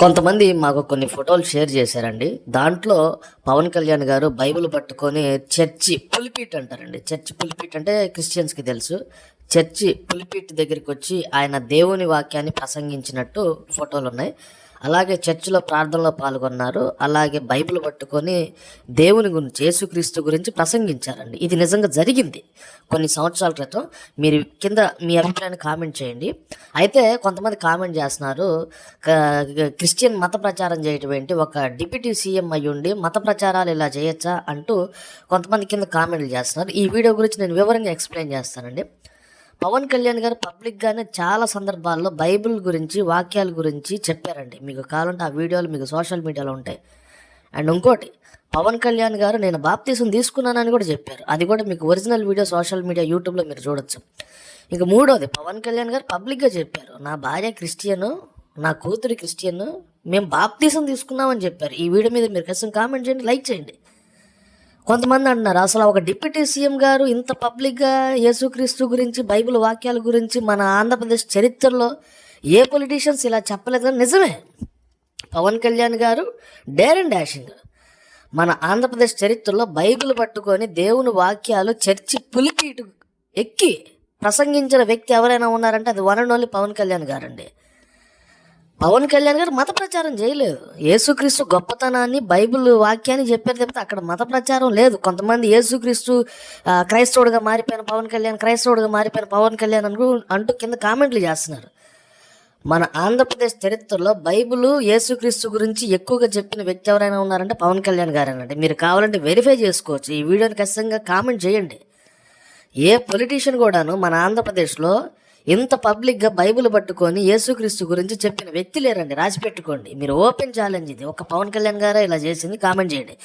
కొంతమంది మాకు కొన్ని ఫోటోలు షేర్ చేశారండి. దాంట్లో పవన్ కళ్యాణ్ గారు బైబిల్ పట్టుకొని చర్చి పులిపీట్ అంటారండి చర్చి పులిపీట్ అంటే క్రిస్టియన్స్కి తెలుసు. చర్చి పులిపీట్ దగ్గరికి వచ్చి ఆయన దేవుని వాక్యాన్ని ప్రసంగించినట్టు ఫోటోలు ఉన్నాయి. అలాగే చర్చిలో ప్రార్థనలో పాల్గొన్నారు. అలాగే బైబిల్ పట్టుకొని దేవుని గురించి యేసుక్రీస్తు గురించి ప్రసంగించారండి. ఇది నిజంగా జరిగింది కొన్ని సంవత్సరాల క్రితం. మీరు కింద మీ అభిప్రాయాన్ని కామెంట్ చేయండి. అయితే కొంతమంది కామెంట్ చేస్తున్నారు క్రిస్టియన్ మత ప్రచారం చేయటం ఏంటి? ఒక డిప్యూటీ సీఎం అయ్యి ఉండి మత ప్రచారాలు ఇలా చేయొచ్చా అంటూ కొంతమంది కింద కామెంట్లు చేస్తున్నారు. ఈ వీడియో గురించి నేను వివరంగా ఎక్స్ప్లెయిన్ చేస్తానండి. పవన్ కళ్యాణ్ గారు పబ్లిక్గానే చాలా సందర్భాల్లో బైబిల్ గురించి వాక్యాల గురించి చెప్పారండి. మీకు కావాలంటే ఆ వీడియోలు మీకు సోషల్ మీడియాలో ఉంటాయి. అండ్ ఇంకోటి పవన్ కళ్యాణ్ గారు నేను బాప్తీసం తీసుకున్నానని కూడా చెప్పారు. అది కూడా మీకు ఒరిజినల్ వీడియో సోషల్ మీడియా యూట్యూబ్లో మీరు చూడొచ్చు. ఇంక మూడోది పవన్ కళ్యాణ్ గారు పబ్లిక్గా చెప్పారు. నా భార్య క్రిస్టియను నా కూతురు క్రిస్టియన్ మేము బాప్తీసం తీసుకున్నామని చెప్పారు. ఈ వీడియో మీద మీరు ఖచ్చితంగా కామెంట్ చేయండి లైక్ చేయండి. కొంతమంది అంటున్నారు అసలు ఒక డిప్యూటీ సీఎం గారు ఇంత పబ్లిక్గా యేసుక్రీస్తు గురించి బైబిల్ వాక్యాల గురించి మన ఆంధ్రప్రదేశ్ చరిత్రలో ఏ పొలిటీషియన్స్ ఇలా చెప్పలేదు నిజమే. పవన్ కళ్యాణ్ గారు డేర్ అండ్ డాషింగ్ మన ఆంధ్రప్రదేశ్ చరిత్రలో బైబిల్ పట్టుకొని దేవుని వాక్యాలు చర్చి పులిపీటు ఎక్కి ప్రసంగించిన వ్యక్తి ఎవరైనా ఉన్నారంటే అది one and only Pawan Kalyan గారండి. పవన్ కళ్యాణ్ గారు మత ప్రచారం చేయలేదు. యేసుక్రీస్తు గొప్పతనాన్ని బైబిల్ వాక్యాన్ని చెప్పారు తప్పితే అక్కడ మత ప్రచారం లేదు. కొంతమంది యేసుక్రీస్తు క్రైస్తవుడిగా మారిపోయిన పవన్ కళ్యాణ్ క్రైస్తవుడిగా మారిపోయిన పవన్ కళ్యాణ్ అను అంటూ కింద కామెంట్లు చేస్తున్నారు. మన ఆంధ్రప్రదేశ్ చరిత్రలో బైబిల్ యేసుక్రీస్తు గురించి ఎక్కువగా చెప్పిన వ్యక్తి ఎవరైనా ఉన్నారంటే పవన్ కళ్యాణ్ గారేనండి. మీరు కావాలంటే వెరిఫై చేసుకోవచ్చు. ఈ వీడియోని ఖచ్చితంగా కామెంట్ చేయండి. ఏ పొలిటీషియన్ కూడాను మన ఆంధ్రప్రదేశ్లో ఇంత పబ్లిక్గా బైబిల్ పట్టుకొని యేసుక్రీస్తు గురించి చెప్పిన వ్యక్తి లేరండి. రాసి పెట్టుకోండి. మీరు ఓపెన్ ఛాలెంజ్ ఇది. ఒక పవన్ కళ్యాణ్ గారే ఇలా చేసింది. కామెంట్ చేయండి.